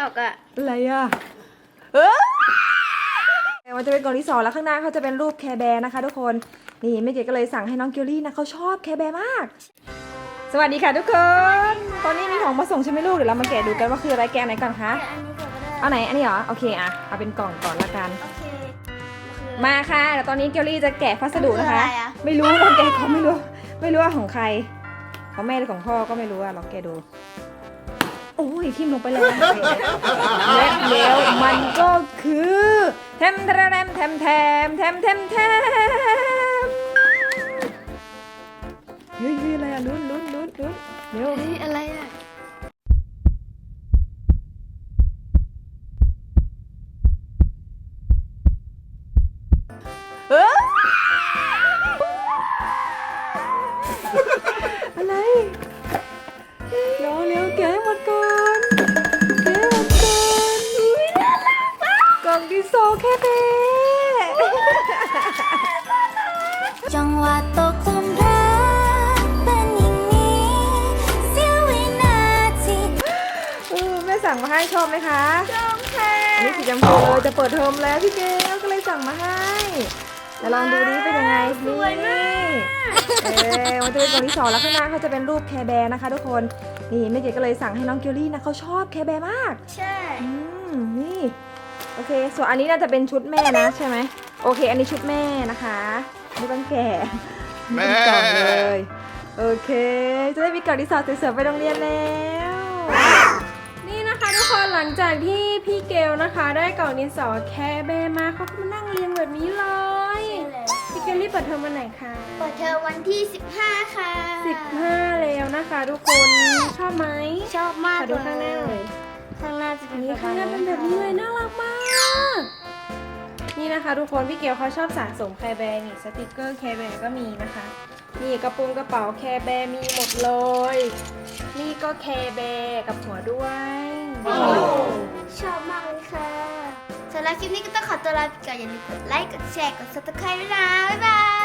ตอกอะอะไรอะเออมันจะเป็นกล่องที่สองแล้วข้างหน้าเขาจะเป็นรูปแคร์แบร์นะคะ ทุกคน นี่แม่เก๋ก็เลยสั่งให้น้องเกลลี่นะเขาชอบแคร์แบร์มาก สวัสดีค่ะทุกคน ตอนนี้มีของมาส่งใช่ไหมลูกเดี๋ยวเรามาแกะดูกันว่าคืออะไรแกะไหนก่อนคะอันนี้ก่อนก็ได้เอาไหนอันนี้เหรอโอเคอะเอาเป็นกล่องก่อนละกัน โอเคมาค่ะเดี๋ยวตอนนี้เกลลี่จะแกะพัสดุนะคะมันคืออะไรอะไม่รู้ลองแกะเขาไม่รู้ ไม่รู้ว่าของใคร ของแม่หรือของพ่อก็ไม่รู้อะลองแกะดูโอ้ย ทิ่มลงไปเลยและเดี๋ยวมันก็คือแทมแทมแทมแทมแทมแทมแทมเฮ้ยเฮ้ยอะไรอะลุ้นลุ้นลุ้นลุ้นเร็ว เฮ้ยอะไรอะ โซแค่เบ้จังหวะตกหลุมรักเป็นอย่างนี้เสี้ยววินาทีเออแม่สั่งมาให้ชอบไหมคะจงแพ้อันนี้สีชมพูเลยจะเปิดเทอมแล้วพี่เกลก็เลยสั่งมาให้เดี๋ยวลองดูดิเป็นยังไงนี่เออมันจะเป็นกล่องที่สองแล้วข้างหน้าเขาจะเป็นรูปแคร์แบร์นะคะทุกคนนี่แม่เก๋ก็เลยสั่งให้น้องเกลลี่นะเขาชอบแคร์แบร์มาก ใช่ อืมนี่ โอเค ส่วนอันนี้น่าจะเป็นชุดแม่นะใช่ไหมโอเค อันนี้ชุดแม่นะคะไม่ต้องแก่แม่เป็นกล่องเลย โอเค จะได้มีกล่องที่สอดสวยๆไปโรงเรียนแล้ว นี่นะคะทุกคนหลังจากที่พี่เกลนะคะ ได้กล่องดินสอแคร์แบร์มาเขาก็มานั่งเรียงแบบนี้เลย พี่เกลรีบเปิดเทอมวันไหนคะเปิดเทอมวันที่ 15 ค่ะ 15แล้วนะคะ ทุกคนชอบไหมชอบมากขอดูข้างหน้าเลย ข้างหน้าจะเป็นนี่ข้างหน้าเป็นแบบนี้เลยน่ารักมาก นี่นะคะทุกคนพี่เกลเขาชอบสะสมแคร์แบร์นี่สติกเกอร์แคร์แบร์ก็มีนะคะ นี่กระโปรงกระเป๋าแคร์แบร์มีหมดเลย นี่ก็แคร์แบร์กับหัวด้วยชอบมากเลยค่ะสำหรับคลิปนี้ก็ต้องขอตัวลาไปก่อนอย่าลืมกดไลค์กดแชร์กด subscribe ด้วยนะบ๊ายบาย